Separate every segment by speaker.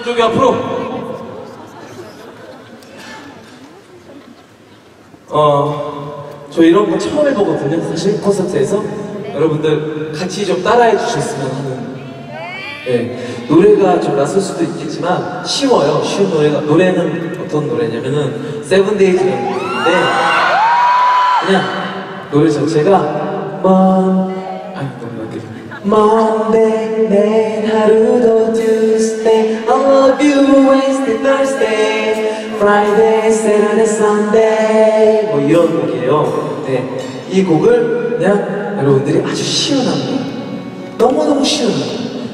Speaker 1: 주범 앞으로. 어, 저 이런 거 처음 해보거든요. 사실 콘서트에서 여러분들 같이 좀 따라해 주셨으면 하는. 네, 노래가 좀 낯설 수도 있겠지만 쉬워요. 쉬운 노래가 노래는 어떤 노래냐면은 세븐데이즈라는 노래인데 그냥 노래 자체가 먼 아니 너무 낮게 Monday 내 하루도 Tuesday Friday Saturday Sunday 뭐 이런 곡이에요 네, 이 곡을 그냥 여러분들이 아주 한번 너무너무 쉬운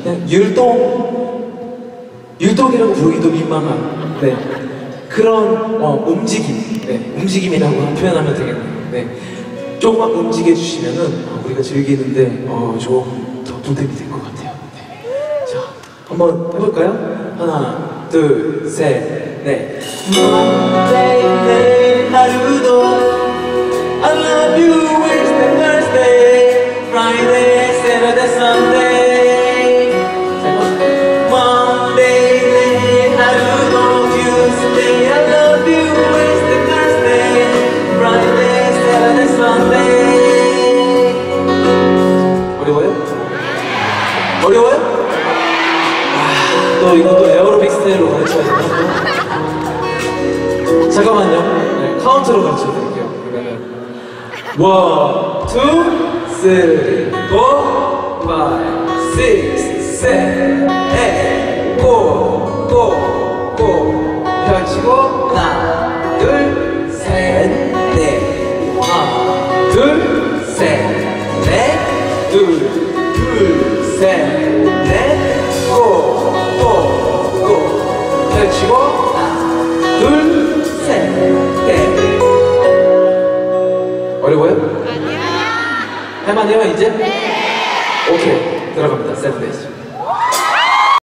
Speaker 1: 그냥 율동 율동이라고 부르기도 민망한 네. 그런 어, 움직임 네, 움직임이라고 표현하면 되겠네요 네. 조금만 움직여 주시면은 어, 우리가 즐기는데 어, 조금 더 보탬이 될 것 같아요. 네. 자, 한번 해볼까요? 하나, 둘, 셋, 넷. Monday, 내 하루도 I love you Wednesday, Thursday, Friday, Saturday, Sunday. 자, 이거. Monday, 내 하루도 Tuesday, I love you Wednesday, Thursday, Friday, Saturday, Sunday. 어려워요? 어려워요? 아, 또 이것도 에어로빅 스타일로 가르쳐야 되나? 잠깐만요. 네, 카운트로 가르쳐 드릴게요. 그러면은 원, 투, 쓰리, 포, 파이, 식스, 셋, 넷, 고, 고, 고. 펼치고 하나, 둘, 셋, 넷, 하나, 둘, 셋, 넷, 둘, 둘, 셋, 할만해요 이제? 네. 오케이 들어갑니다. 세븐데이즈.